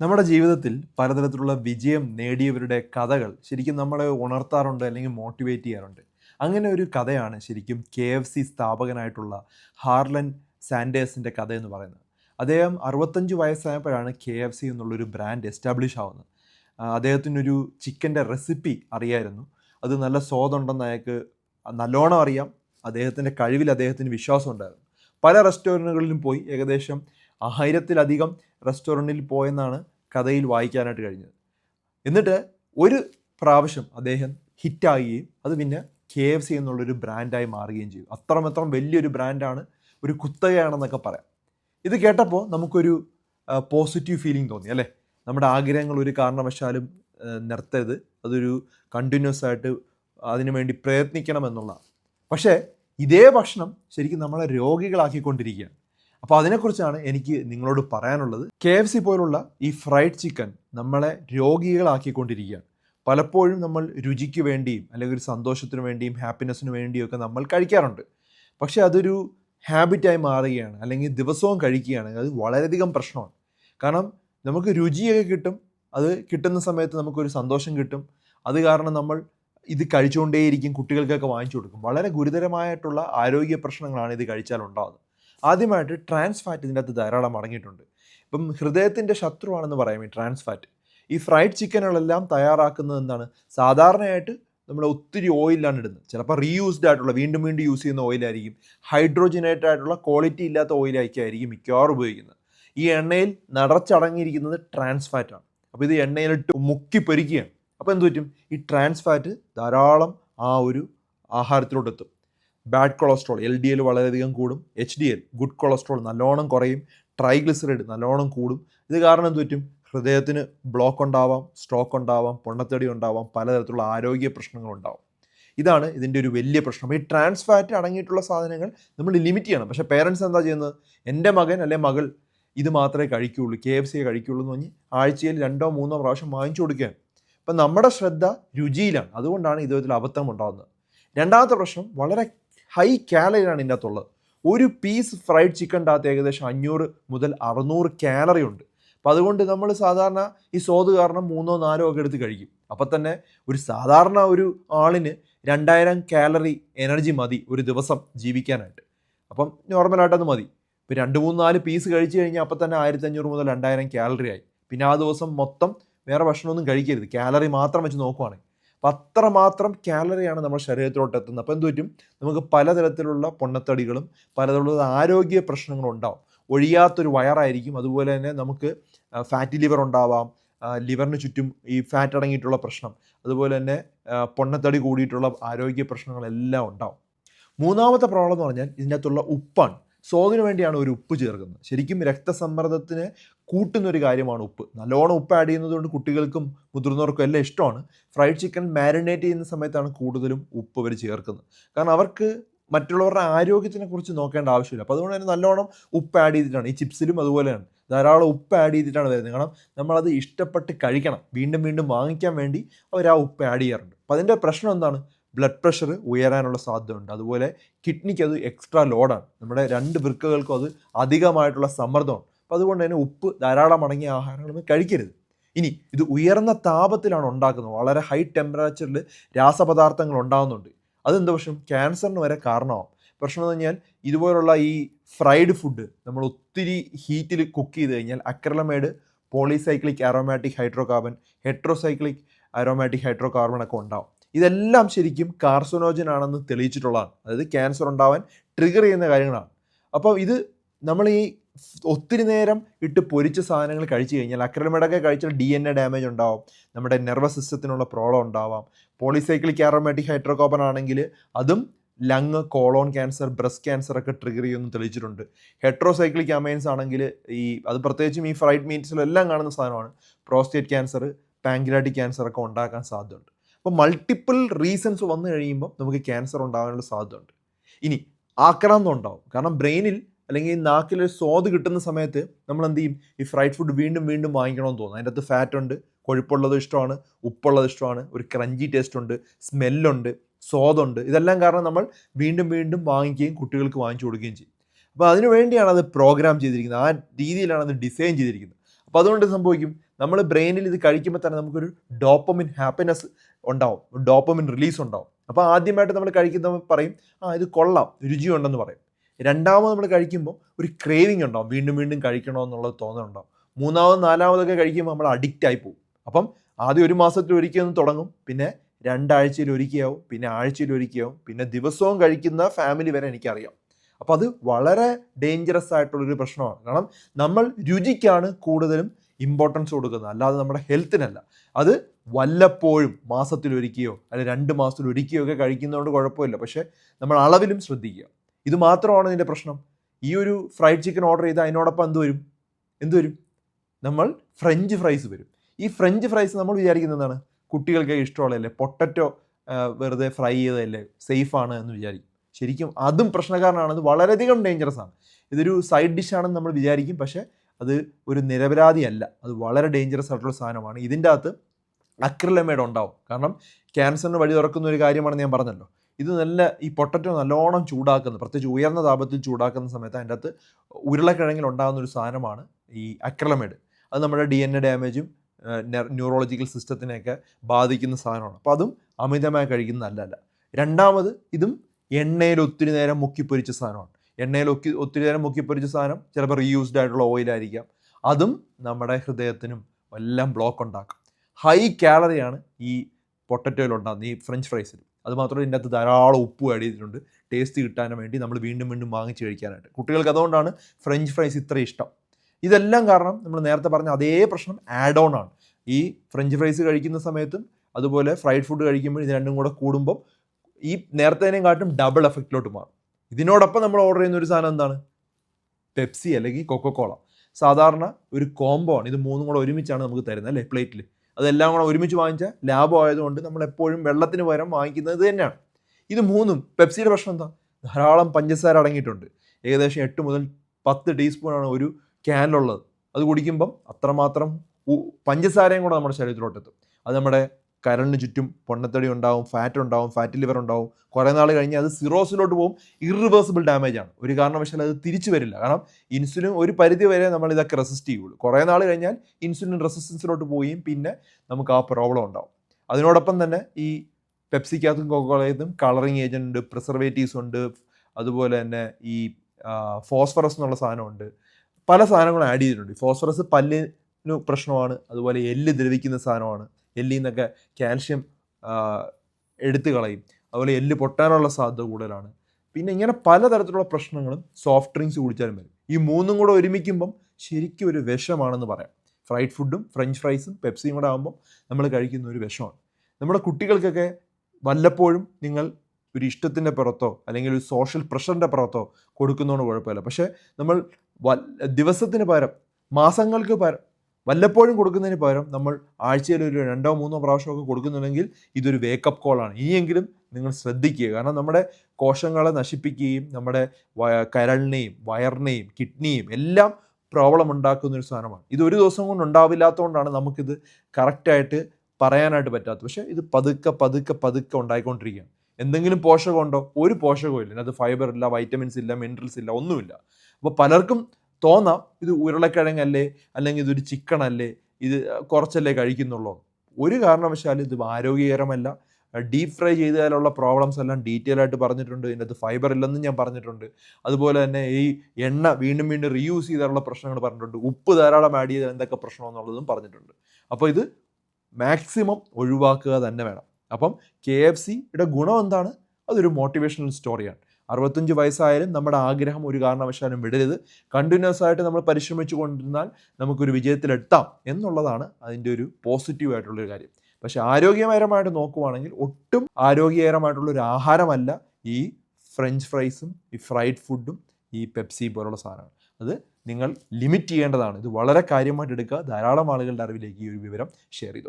നമ്മുടെ ജീവിതത്തിൽ പലതരത്തിലുള്ള വിജയം നേടിയവരുടെ കഥകൾ ശരിക്കും നമ്മളെ ഉണർത്താറുണ്ട് അല്ലെങ്കിൽ മോട്ടിവേറ്റ് ചെയ്യാറുണ്ട്. അങ്ങനെ ഒരു കഥയാണ് ശരിക്കും കെ എഫ് സി സ്ഥാപകനായിട്ടുള്ള ഹാർലൻ സാൻഡേഴ്സിന്റെ കഥ എന്ന് പറയുന്നത്. അദ്ദേഹം അറുപത്തഞ്ച് വയസ്സായപ്പോഴാണ് കെ എഫ് സി എന്നുള്ളൊരു ബ്രാൻഡ് എസ്റ്റാബ്ലിഷ് ആവുന്നത്. അദ്ദേഹത്തിനൊരു ചിക്കന്റെ റെസിപ്പി അറിയായിരുന്നു. അത് നല്ല സ്വാദുണ്ടെന്ന് അയാൾക്ക് നല്ലോണം അറിയാം. അദ്ദേഹത്തിന്റെ കഴിവിൽ അദ്ദേഹത്തിന് വിശ്വാസം ഉണ്ടായിരുന്നു. പല റെസ്റ്റോറന്റുകളിലും പോയി ഏകദേശം ആയിരത്തിലധികം റെസ്റ്റോറന്റിൽ പോയെന്നാണ് കഥയിൽ വായിക്കാനായിട്ട് കഴിഞ്ഞത്. എന്നിട്ട് ഒരു പ്രാവശ്യം അദ്ദേഹം ഹിറ്റാകുകയും അത് പിന്നെ കെ എഫ് സി എന്നുള്ളൊരു ബ്രാൻഡായി മാറുകയും ചെയ്തു. അത്രമാത്രം വലിയൊരു ബ്രാൻഡാണ് ഒരു കുത്തകയാണെന്നൊക്കെ പറയാം. ഇത് കേട്ടപ്പോൾ നമുക്കൊരു പോസിറ്റീവ് ഫീലിംഗ് തോന്നി അല്ലേ? നമ്മുടെ ആഗ്രഹങ്ങൾ ഒരു കാരണവശാലും നിർത്തരുത്. അതൊരു കണ്ടിന്യൂസ് ആയിട്ട് അതിനു വേണ്ടി പ്രയത്നിക്കണം എന്നുള്ളതാണ്. പക്ഷേ ഇതേ ഭക്ഷണം ശരിക്കും നമ്മളെ രോഗികളാക്കിക്കൊണ്ടിരിക്കുകയാണ്. അപ്പോൾ അതിനെക്കുറിച്ചാണ് എനിക്ക് നിങ്ങളോട് പറയാനുള്ളത്. കെ എഫ് സി പോലുള്ള ഈ ഫ്രൈഡ് ചിക്കൻ നമ്മളെ രോഗികളാക്കിക്കൊണ്ടിരിക്കുകയാണ്. പലപ്പോഴും നമ്മൾ രുചിക്ക് വേണ്ടിയും അല്ലെങ്കിൽ ഒരു സന്തോഷത്തിന് വേണ്ടിയും ഹാപ്പിനെസ്സിന് വേണ്ടിയും ഒക്കെ നമ്മൾ കഴിക്കാറുണ്ട്. പക്ഷേ അതൊരു ഹാബിറ്റായി മാറുകയാണ്. അല്ലെങ്കിൽ ദിവസവും കഴിക്കുകയാണെങ്കിൽ അത് വളരെയധികം പ്രശ്നമാണ്. കാരണം നമുക്ക് രുചിയൊക്കെ കിട്ടും. അത് കിട്ടുന്ന സമയത്ത് നമുക്കൊരു സന്തോഷം കിട്ടും. അത് കാരണം നമ്മൾ ഇത് കഴിച്ചുകൊണ്ടേയിരിക്കും. കുട്ടികൾക്കൊക്കെ വാങ്ങിച്ചു കൊടുക്കും. വളരെ ഗുരുതരമായിട്ടുള്ള ആരോഗ്യ പ്രശ്നങ്ങളാണ് ഇത് കഴിച്ചാൽ ഉണ്ടാകുന്നത് ആദ്യമായിട്ട് ട്രാൻസ് ഫാറ്റ് ഇതിന്റെ അകത്ത് ധാരാളം അടങ്ങിയിട്ടുണ്ട്. ഇപ്പം ഹൃദയത്തിന്റെ ശത്രുവാണെന്ന് പറയാം ഈ ട്രാൻസ് ഫാറ്റ് ഈ ഫ്രൈഡ് ചിക്കനുകളെല്ലാം തയ്യാറാക്കുന്നത് എന്താണ്? സാധാരണയായിട്ട് നമ്മൾ ഒത്തിരി ഓയിലാണ് ഇടുന്നത്. ചിലപ്പോൾ റീയൂസ്ഡ് ആയിട്ടുള്ള വീണ്ടും വീണ്ടും യൂസ് ചെയ്യുന്ന ഓയിലായിരിക്കും ഹൈഡ്രോജനേറ്റഡ് ആയിട്ടുള്ള ക്വാളിറ്റി ഇല്ലാത്ത ഓയിലായിരിക്കും മിക്കവാറും ഉപയോഗിക്കുന്നത്. ഈ എണ്ണയിൽ നിറച്ചടങ്ങിയിരിക്കുന്നത് ട്രാൻസ് ഫാറ്റാണ് അപ്പോൾ ഇത് എണ്ണയിലിട്ട് മുക്കി പൊരിക്കുകയാണ് അപ്പോൾ എന്ത് പറ്റും? ഈ ട്രാൻസ് ഫാറ്റ് ധാരാളം ആ ഒരു ആഹാരത്തിലോട്ട് എത്തും bad cholesterol L D L വളരെയധികം കൂടും. H D L good cholesterol നല്ലോണം കുറയും. ട്രൈഗ്ലിസറൈഡ് നല്ലോണം കൂടും. ഇത് കാരണം എന്ത് പറ്റും? ഹൃദയത്തിന് ബ്ലോക്ക് ഉണ്ടാവാം സ്ട്രോക്ക് ഉണ്ടാവാം പൊണ്ണത്തടി ഉണ്ടാവാം പലതരത്തിലുള്ള ആരോഗ്യ പ്രശ്നങ്ങൾ ഉണ്ടാവും. ഇതാണ് ഇതിന്റെ ഒരു വലിയ പ്രശ്നം. ഈ ട്രാൻസ് ഫാറ്റ് അടങ്ങിയിട്ടുള്ള സാധനങ്ങൾ നമ്മൾ ലിമിറ്റ് ചെയ്യണം. പക്ഷേ പേരൻസ് എന്താ ചെയ്യുന്നത്? എന്റെ മകൻ അല്ലെ മകൾ ഇത് മാത്രമേ കഴിക്കുകയുള്ളൂ കെ എഫ് സിയെ കഴിക്കുകയുള്ളൂ എന്ന് പറഞ്ഞ് ആഴ്ചയിൽ രണ്ടോ മൂന്നോ പ്രാവശ്യം വാങ്ങിച്ചു കൊടുക്കുകയാണ്. അപ്പം നമ്മുടെ ശ്രദ്ധ രുചിയിലാണ്. അതുകൊണ്ടാണ് ഇതുവിധത്തിൽ അബദ്ധം ഉണ്ടാകുന്നത് രണ്ടാമത്തെ പ്രശ്നം വളരെ ഹൈ കാലറിയാണ് ഇതിനകത്തുള്ളത്. ഒരു പീസ് ഫ്രൈഡ് ചിക്കന്റെ അകത്ത് ഏകദേശം അഞ്ഞൂറ് മുതൽ അറുന്നൂറ് കാലറി ഉണ്ട്. അപ്പോൾ അതുകൊണ്ട് നമ്മൾ സാധാരണ ഈ സ്വാദ് കാരണം മൂന്നോ നാലോ ഒക്കെ എടുത്ത് കഴിക്കും. അപ്പം തന്നെ ഒരു സാധാരണ ഒരു ആളിന് രണ്ടായിരം കാലറി എനർജി മതി ഒരു ദിവസം ജീവിക്കാനായിട്ട്. അപ്പം നോർമലായിട്ടത് മതി. ഇപ്പോൾ രണ്ട് മൂന്ന് നാല് പീസ് കഴിച്ചു കഴിഞ്ഞാൽ അപ്പം തന്നെ ആയിരത്തി അഞ്ഞൂറ് മുതൽ രണ്ടായിരം കാലറി ആയി. പിന്നെ ആ ദിവസം മൊത്തം വേറെ ഭക്ഷണമൊന്നും കഴിക്കരുത്. കാലറി മാത്രം വെച്ച് നോക്കുവാണെങ്കിൽ. അപ്പം അത്രമാത്രം കാലറിയാണ് നമ്മുടെ ശരീരത്തിലോട്ട് എത്തുന്നത്. അപ്പോൾ എന്ത് പറ്റും? നമുക്ക് പലതരത്തിലുള്ള പൊണ്ണത്തടികളും പലതരത്തിലുള്ള ആരോഗ്യ പ്രശ്നങ്ങളും ഉണ്ടാവും. ഒഴിയാത്തൊരു വയറായിരിക്കും. അതുപോലെ തന്നെ നമുക്ക് ഫാറ്റി ലിവർ ഉണ്ടാവാം. ലിവറിന് ചുറ്റും ഈ ഫാറ്റ് അടങ്ങിയിട്ടുള്ള പ്രശ്നം. അതുപോലെ തന്നെ പൊണ്ണത്തടി കൂടിയിട്ടുള്ള ആരോഗ്യ പ്രശ്നങ്ങളെല്ലാം ഉണ്ടാവും. മൂന്നാമത്തെ പ്രോബ്ലം എന്ന് പറഞ്ഞാൽ ഇതിന്റെ അകത്തുള്ള ഉപ്പാണ്. സ്വാദിന് വേണ്ടിയാണ് ഒരു ഉപ്പ് ചേർക്കുന്നത്. ശരിക്കും രക്തസമ്മർദ്ദത്തിന് കൂട്ടുന്ന ഒരു കാര്യമാണ് ഉപ്പ്. നല്ലോണം ഉപ്പ് ആഡ് ചെയ്യുന്നതുകൊണ്ട് കുട്ടികൾക്കും മുതിർന്നവർക്കും എല്ലാം ഇഷ്ടമാണ്. ഫ്രൈഡ് ചിക്കൻ മാരിനേറ്റ് ചെയ്യുന്ന സമയത്താണ് കൂടുതലും ഉപ്പ് അവർ ചേർക്കുന്നത്. കാരണം അവർക്ക് മറ്റുള്ളവരുടെ ആരോഗ്യത്തിനെ കുറിച്ച് നോക്കേണ്ട ആവശ്യമില്ല. അപ്പോൾ അതുകൊണ്ട് തന്നെ നല്ലോണം ഉപ്പ് ആഡ് ചെയ്തിട്ടാണ്. ഈ ചിപ്സിലും അതുപോലെയാണ്. ധാരാളം ഉപ്പ് ആഡ് ചെയ്തിട്ടാണ് വരുന്നത്. കാരണം നമ്മളത് ഇഷ്ടപ്പെട്ട് കഴിക്കണം. വീണ്ടും വീണ്ടും വാങ്ങിക്കാൻ വേണ്ടി അവർ ആ ഉപ്പ് ആഡ് ചെയ്യാറുണ്ട്. അപ്പോൾ അതിന്റെ പ്രശ്നം എന്താണ്? ബ്ലഡ് പ്രഷർ ഉയരാനുള്ള സാധ്യതയുണ്ട്. അതുപോലെ കിഡ്നിക്ക് അത് എക്സ്ട്രാ ലോഡാണ് നമ്മുടെ രണ്ട് വൃക്കകൾക്കും അത് അധികമായിട്ടുള്ള സമ്മർദ്ദമാണ് അപ്പോൾ അതുകൊണ്ട് തന്നെ ഉപ്പ് ധാരാളം അടങ്ങിയ ആഹാരങ്ങളൊന്നും കഴിക്കരുത്. ഇനി ഇത് ഉയർന്ന താപത്തിലാണ് ഉണ്ടാക്കുന്നത്. വളരെ ഹൈ ടെമ്പറേച്ചറിൽ രാസപദാർത്ഥങ്ങൾ ഉണ്ടാകുന്നുണ്ട്. അതെന്താ പ്രശ്നം? ക്യാൻസറിന് വരെ കാരണമാവും. പ്രശ്നം എന്ന് പറഞ്ഞാൽ ഇതുപോലുള്ള ഈ ഫ്രൈഡ് ഫുഡ് നമ്മൾ ഒത്തിരി ഹീറ്റിൽ കുക്ക് ചെയ്ത് കഴിഞ്ഞാൽ acrylamide polycyclic aromatic hydrocarbon heterocyclic aromatic hydrocarbon ഒക്കെ ഉണ്ടാവും. ഇതെല്ലാം ശരിക്കും കാർസനോജൻ ആണെന്ന് തെളിയിച്ചിട്ടുള്ളതാണ്. അതായത് ക്യാൻസർ ഉണ്ടാവാൻ ട്രിഗർ ചെയ്യുന്ന കാര്യങ്ങളാണ്. അപ്പോൾ ഇത് നമ്മൾ ഈ ഒത്തിരി നേരം ഇട്ട് പൊരിച്ച സാധനങ്ങൾ കഴിച്ചു കഴിഞ്ഞാൽ അക്രലമൈഡൊക്കെ കഴിച്ചാൽ ഡി എൻ എ ഡാമേജ് ഉണ്ടാവും. നമ്മുടെ നെർവസ് സിസ്റ്റത്തിനുള്ള പ്രോബ്ലം ഉണ്ടാവാം. പോളിസൈക്ലിക് ആരോമാറ്റിക് ഹൈഡ്രോകാർബൺ ആണെങ്കിൽ അതും lung colon cancer breast cancer ഒക്കെ ട്രിഗർ ചെയ്യുമെന്ന് തെളിയിച്ചിട്ടുണ്ട്. ഹെട്രോസൈക്ലിക് അമൈൻസ് ആണെങ്കിൽ ഈ അത് പ്രത്യേകിച്ചും ഈ ഫ്രൈഡ് മീറ്റ്സിലെല്ലാം കാണുന്ന സാധനമാണ്. പ്രോസ്റ്റേറ്റ് ക്യാൻസർ പാങ്ക്രാറ്റിക് ക്യാൻസർ ഒക്കെ ഉണ്ടാക്കാൻ സാധ്യതയുണ്ട്. അപ്പോൾ മൾട്ടിപ്പിൾ റീസൺസ് വന്നു കഴിയുമ്പോൾ നമുക്ക് ക്യാൻസർ ഉണ്ടാകാനുള്ള സാധ്യതയുണ്ട്. ഇനി ആക്രാന്തം ഉണ്ടാവും. കാരണം ബ്രെയിനിൽ അല്ലെങ്കിൽ നാക്കിൽ സ്വാദ് കിട്ടുന്ന സമയത്ത് നമ്മൾ എന്ത് ചെയ്യും? ഈ ഫ്രൈഡ് ഫുഡ് വീണ്ടും വീണ്ടും വാങ്ങിക്കണമെന്ന് തോന്നും. അതിന്റെ അകത്ത് ഫാറ്റ് ഉണ്ട് കൊഴുപ്പുള്ളത് ഇഷ്ടമാണ് ഉപ്പുള്ളത് ഇഷ്ടമാണ് ഒരു ക്രഞ്ചി ടേസ്റ്റ് ഉണ്ട് സ്മെല്ലുണ്ട് സ്വാദുണ്ട് ഇതെല്ലാം കാരണം നമ്മൾ വീണ്ടും വീണ്ടും വാങ്ങിക്കുകയും കുട്ടികൾക്ക് വാങ്ങിച്ചു കൊടുക്കുകയും ചെയ്യും. അപ്പോൾ അതിനു വേണ്ടിയാണ് അത് പ്രോഗ്രാം ചെയ്തിരിക്കുന്നത്. ആ രീതിയിലാണ് അത് ഡിസൈൻ ചെയ്തിരിക്കുന്നത്. അപ്പോൾ അതുകൊണ്ട് സംഭവിക്കും? നമ്മൾ ബ്രെയിനിൽ ഇത് കഴിക്കുമ്പോൾ തന്നെ നമുക്കൊരു ഡോപ്പമിൻ ഹാപ്പിനെസ് ഉണ്ടാവും. ഡോപ്പമിൻ റിലീസ് ഉണ്ടാവും. അപ്പോൾ ആദ്യമായിട്ട് നമ്മൾ കഴിക്കുന്നവർ പറയും ആ ഇത് കൊള്ളാം രുചിയുണ്ടെന്ന് പറയും. രണ്ടാമത് നമ്മൾ കഴിക്കുമ്പോൾ ഒരു ക്രേവിങ് ഉണ്ടാവും. വീണ്ടും വീണ്ടും കഴിക്കണമെന്നുള്ളത് തോന്നലുണ്ടാവും. മൂന്നാമത് നാലാമതൊക്കെ കഴിക്കുമ്പോൾ നമ്മൾ അഡിക്റ്റ് ആയി പോകും. അപ്പം ആദ്യം ഒരു മാസത്തിൽ ഒരിക്കലൊന്നും തുടങ്ങും. പിന്നെ രണ്ടാഴ്ചയിൽ ഒരിക്കലാവും പിന്നെ ആഴ്ചയിൽ ഒരിക്കലാവും പിന്നെ ദിവസവും കഴിക്കുന്ന ഫാമിലി വരെ എനിക്കറിയാം. അപ്പോൾ അത് വളരെ ഡേഞ്ചറസ് ആയിട്ടുള്ളൊരു പ്രശ്നമാണ്. കാരണം നമ്മൾ രുചിക്കാണ് കൂടുതലും ഇമ്പോർട്ടൻസ് കൊടുക്കുന്നത്. അല്ലാതെ നമ്മുടെ ഹെൽത്തിനല്ല അത് വല്ലപ്പോഴും മാസത്തിൽ ഒരിക്കയോ അല്ലെങ്കിൽ രണ്ട് മാസത്തിൽ ഒരിക്കയോ ഒക്കെ കഴിക്കുന്നതുകൊണ്ട് കുഴപ്പമില്ല. പക്ഷേ നമ്മൾ അളവിലും ശ്രദ്ധിക്കുക. ഇത് മാത്രമാണ് ഇതിന്റെ പ്രശ്നം. ഈ ഒരു ഫ്രൈഡ് ചിക്കൻ ഓർഡർ ചെയ്താൽ അതിനോടൊപ്പം എന്ത് വരും? എന്ത് വരും? നമ്മൾ ഫ്രഞ്ച് ഫ്രൈസ് വരും. ഈ ഫ്രഞ്ച് ഫ്രൈസ് നമ്മൾ വിചാരിക്കുന്നതാണ് കുട്ടികൾക്ക് ഇഷ്ടമുള്ളതല്ലേ? പൊട്ടറ്റോ വെറുതെ ഫ്രൈ ചെയ്തതല്ലേ? സേഫാണ് എന്ന് വിചാരിക്കും. ശരിക്കും അതും പ്രശ്നക്കാരനാണ്. അത് വളരെയധികം ഡേഞ്ചറസ് ആണ്. ഇതൊരു സൈഡ് ഡിഷാണെന്ന് നമ്മൾ വിചാരിക്കും. പക്ഷേ അത് ഒരു നിരപരാധിയല്ല. അത് വളരെ ഡേഞ്ചറസ് ആയിട്ടുള്ള സാധനമാണ്. ഇതിന്റെ അകത്ത് അക്രിലമേഡ് ഉണ്ടാവും. കാരണം ക്യാൻസറിന് വഴി തുറക്കുന്ന ഒരു കാര്യമാണെന്ന് ഞാൻ പറഞ്ഞല്ലോ. ഇത് നല്ല ഈ പൊട്ടറ്റോ നല്ലോണം ചൂടാക്കുന്ന പ്രത്യേകിച്ച് ഉയർന്ന താപത്തിൽ ചൂടാക്കുന്ന സമയത്ത് അതിന്റെ അകത്ത് ഉരുളക്കിഴങ്ങിൽ ഉണ്ടാകുന്ന ഒരു സാധനമാണ് ഈ അക്രലമേഡ് അത് നമ്മുടെ ഡി എൻ എ ഡാമേജും ന്യൂറോളജിക്കൽ സിസ്റ്റത്തിനെയൊക്കെ ബാധിക്കുന്ന സാധനമാണ്. അപ്പോൾ അതും അമിതമായി കഴിക്കുന്ന നല്ലതല്ല. രണ്ടാമത് ഇതും എണ്ണയിൽ ഒത്തിരി നേരം മുക്കിപ്പൊരിച്ച സാധനമാണ്. എണ്ണയിൽ ഒക്കി ഒത്തിരി നേരം മുക്കിപ്പൊരിച്ച സാധനം ചിലപ്പോൾ റീയൂസ്ഡ് ആയിട്ടുള്ള ഓയിലായിരിക്കാം അതും നമ്മുടെ ഹൃദയത്തിനും എല്ലാം ബ്ലോക്ക് ഉണ്ടാക്കും. ഹൈ കാലറിയാണ് ഈ പൊട്ടറ്റോയിൽ ഉണ്ടാകുന്നത് ഈ ഫ്രഞ്ച് ഫ്രൈസിൽ അതുമാത്രമല്ല ഇതിന്റെ അകത്ത് ധാരാളം ഉപ്പ് ആഡ് ചെയ്തിട്ടുണ്ട്. ടേസ്റ്റ് കിട്ടാനും വേണ്ടി നമ്മൾ വീണ്ടും വീണ്ടും വാങ്ങിച്ച് കഴിക്കാനായിട്ട്. കുട്ടികൾക്ക് അതുകൊണ്ടാണ് ഫ്രഞ്ച് ഫ്രൈസ് ഇത്ര ഇഷ്ടം. ഇതെല്ലാം കാരണം നമ്മൾ നേരത്തെ പറഞ്ഞ അതേ പ്രശ്നം ആഡ് ഓൺ ആണ്. ഈ ഫ്രഞ്ച് ഫ്രൈസ് കഴിക്കുന്ന സമയത്തും അതുപോലെ ഫ്രൈഡ് ഫുഡ് കഴിക്കുമ്പോൾ ഇത് രണ്ടും കൂടെ കൂടുമ്പോൾ ഈ നേരത്തേനേയും കാട്ടും ഡബിൾ എഫക്റ്റിലോട്ട് മാറും. ഇതിനോടൊപ്പം നമ്മൾ ഓർഡർ ചെയ്യുന്ന ഒരു സാധനം എന്താണ്? പെപ്സി അല്ലെങ്കിൽ കൊക്കക്കോള സാധാരണ ഒരു കോംബോ ആണ്. ഇത് മൂന്നും കൂടെ ഒരുമിച്ചാണ് നമുക്ക് തരുന്നത് അല്ലേ? പ്ലേറ്റിൽ അതെല്ലാം കൂടെ ഒരുമിച്ച് വാങ്ങിച്ചാൽ ലാഭം ആയതുകൊണ്ട് നമ്മൾ എപ്പോഴും വെള്ളത്തിന് പകരം വാങ്ങിക്കുന്നത് തന്നെയാണ്. ഇത് മൂന്നും പെപ്സിയുടെ പ്രശ്നം എന്താ? ധാരാളം പഞ്ചസാര അടങ്ങിയിട്ടുണ്ട്. ഏകദേശം എട്ട് മുതൽ പത്ത് ടീസ്പൂണാണ് ഒരു ക്യാനിലുള്ളത് അത് കുടിക്കുമ്പം അത്രമാത്രം പഞ്ചസാരയും കൂടെ നമ്മുടെ ശരീരത്തിലോട്ടെത്തും. അത് നമ്മുടെ കരളിന് ചുറ്റും പൊണ്ണത്തടി ഉണ്ടാവും ഫാറ്റ് ഉണ്ടാവും ഫാറ്റ് ലിവർ ഉണ്ടാവും. കുറേ നാൾ കഴിഞ്ഞ് അത് സിറോസിലോട്ട് പോകും ഇറിവേഴ്സിബിൾ ഡാമേജ് ആണ്. ഒരു കാരണവശാൽ അത് തിരിച്ചു വരില്ല. കാരണം ഇൻസുലിൻ ഒരു പരിധി വരെ നമ്മൾ ഇതൊക്കെ റെസിസ്റ്റ് ചെയ്യുള്ളൂ. കുറേ നാൾ കഴിഞ്ഞാൽ ഇൻസുലിൻ റെസിസ്റ്റൻസിലോട്ട് പോയും പിന്നെ നമുക്ക് ആ പ്രോബ്ലം ഉണ്ടാവും. അതിനോടൊപ്പം തന്നെ ഈ പെപ്സിക്കകത്തും കൊക്കോളയത്തും കളറിങ് ഏജന്റ് ഉണ്ട് പ്രിസർവേറ്റീവ്സ് ഉണ്ട് അതുപോലെ തന്നെ ഈ ഫോസ്ഫറസ് എന്നുള്ള സാധനമുണ്ട് പല സാധനങ്ങളും ആഡ് ചെയ്തിട്ടുണ്ട്. ഫോസ്ഫറസ് പല്ലിന് പ്രശ്നമാണ് അതുപോലെ എല്ല് ദ്രവിക്കുന്ന സാധനമാണ്. എല്ലിൽ നിന്നൊക്കെ കാൽഷ്യം എടുത്തു കളയും അതുപോലെ എല്ല് പൊട്ടാനുള്ള സാധ്യത കൂടുതലാണ്. പിന്നെ ഇങ്ങനെ പലതരത്തിലുള്ള പ്രശ്നങ്ങളും സോഫ്റ്റ് ഡ്രിങ്ക്സ് കുടിച്ചാലും വരും. ഈ മൂന്നും കൂടെ ഒരുമിക്കുമ്പം ശരിക്കും ഒരു വിഷമാണെന്ന് പറയാം. ഫ്രൈഡ് ഫുഡും ഫ്രഞ്ച് ഫ്രൈസും പെപ്സിയും കൂടെ ആകുമ്പോൾ നമ്മൾ കഴിക്കുന്ന ഒരു വിഷമാണ്. നമ്മുടെ കുട്ടികൾക്കൊക്കെ വല്ലപ്പോഴും നിങ്ങൾ ഒരു ഇഷ്ടത്തിന്റെ പുറത്തോ അല്ലെങ്കിൽ ഒരു സോഷ്യൽ പ്രഷറിന്റെ പുറത്തോ കൊടുക്കുന്നതുകൊണ്ട് കുഴപ്പമില്ല. പക്ഷേ നമ്മൾ ദിവസത്തിന് പകരം മാസങ്ങൾക്ക് പകരം വല്ലപ്പോഴും കൊടുക്കുന്നതിന് പകരം നമ്മൾ ആഴ്ചയിൽ ഒരു രണ്ടോ മൂന്നോ പ്രാവശ്യമൊക്കെ കൊടുക്കുന്നുണ്ടെങ്കിൽ ഇതൊരു വേക്കപ്പ് കോളാണ് ഇനിയെങ്കിലും നിങ്ങൾ ശ്രദ്ധിക്കുക. കാരണം നമ്മുടെ കോശങ്ങളെ നശിപ്പിക്കുകയും നമ്മുടെ കരളിനെയും വയറിനെയും കിഡ്നിയും എല്ലാം പ്രോബ്ലം ഉണ്ടാക്കുന്ന ഒരു സാധനമാണ്. ഇത് ഒരു ദിവസം കൊണ്ട് ഉണ്ടാവില്ലാത്തതുകൊണ്ടാണ് നമുക്കിത് കറക്റ്റായിട്ട് പറയാനായിട്ട് പറ്റാത്തത്. പക്ഷേ ഇത് പതുക്കെ പതുക്കെ പതുക്കെ ഉണ്ടായിക്കൊണ്ടിരിക്കുകയാണ്. എന്തെങ്കിലും പോഷകമുണ്ടോ? ഒരു പോഷകവും ഇല്ല. അത് ഫൈബർ ഇല്ല വൈറ്റമിൻസ് ഇല്ല മിനറൽസ് ഇല്ല ഒന്നുമില്ല. അപ്പോൾ പലർക്കും തോന്നാം. ഇത് ഉരുളക്കിഴങ്ങല്ലേ? അല്ലെങ്കിൽ ഇതൊരു ചിക്കൻ അല്ലേ ഇത് കുറച്ചല്ലേ കഴിക്കുന്നുള്ളൂ. ഒരു കാരണവശാലും ഇത് ആരോഗ്യകരമല്ല. ഡീപ്പ് ഫ്രൈ ചെയ്താലുള്ള പ്രോബ്ലംസ് എല്ലാം ഡീറ്റെയിൽ ആയിട്ട് പറഞ്ഞിട്ടുണ്ട്. ഇതിനകത്ത് ഫൈബർ ഇല്ലെന്നും ഞാൻ പറഞ്ഞിട്ടുണ്ട്. അതുപോലെ തന്നെ ഈ എണ്ണ വീണ്ടും വീണ്ടും റീയൂസ് ചെയ്താലുള്ള പ്രശ്നങ്ങൾ പറഞ്ഞിട്ടുണ്ട്. ഉപ്പ് ധാരാളം ആഡ് ചെയ്താൽ എന്തൊക്കെ പ്രശ്നം എന്നുള്ളതും പറഞ്ഞിട്ടുണ്ട്. അപ്പോൾ ഇത് മാക്സിമം ഒഴിവാക്കുക തന്നെ വേണം. അപ്പം കെ എഫ് സിയുടെ ഗുണം എന്താണ്? അതൊരു മോട്ടിവേഷണൽ സ്റ്റോറിയാണ് അറുപത്തഞ്ച് വയസ്സായാലും നമ്മുടെ ആഗ്രഹം ഒരു കാരണവശാലും വിടരുത്. കണ്ടിന്യൂസ് ആയിട്ട് നമ്മൾ പരിശ്രമിച്ചു കൊണ്ടിരുന്നാൽ നമുക്കൊരു വിജയത്തിലെത്താം എന്നുള്ളതാണ് അതിന്റെ ഒരു പോസിറ്റീവ് ആയിട്ടുള്ളൊരു കാര്യം. പക്ഷേ ആരോഗ്യപരമായിട്ട് നോക്കുവാണെങ്കിൽ ഒട്ടും ആരോഗ്യകരമായിട്ടുള്ള ഒരു ആഹാരമല്ല ഈ ഫ്രഞ്ച് ഫ്രൈസും ഈ ഫ്രൈഡ് ഫുഡും ഈ പെപ്സി പോലുള്ള സാധനങ്ങൾ. അത് നിങ്ങൾ ലിമിറ്റ് ചെയ്യേണ്ടതാണ്. ഇത് വളരെ കാര്യമായിട്ട് എടുക്കുക. ധാരാളം ആളുകളുടെ അറിവിലേക്ക് ഈ ഒരു വിവരം ഷെയർ ചെയ്തു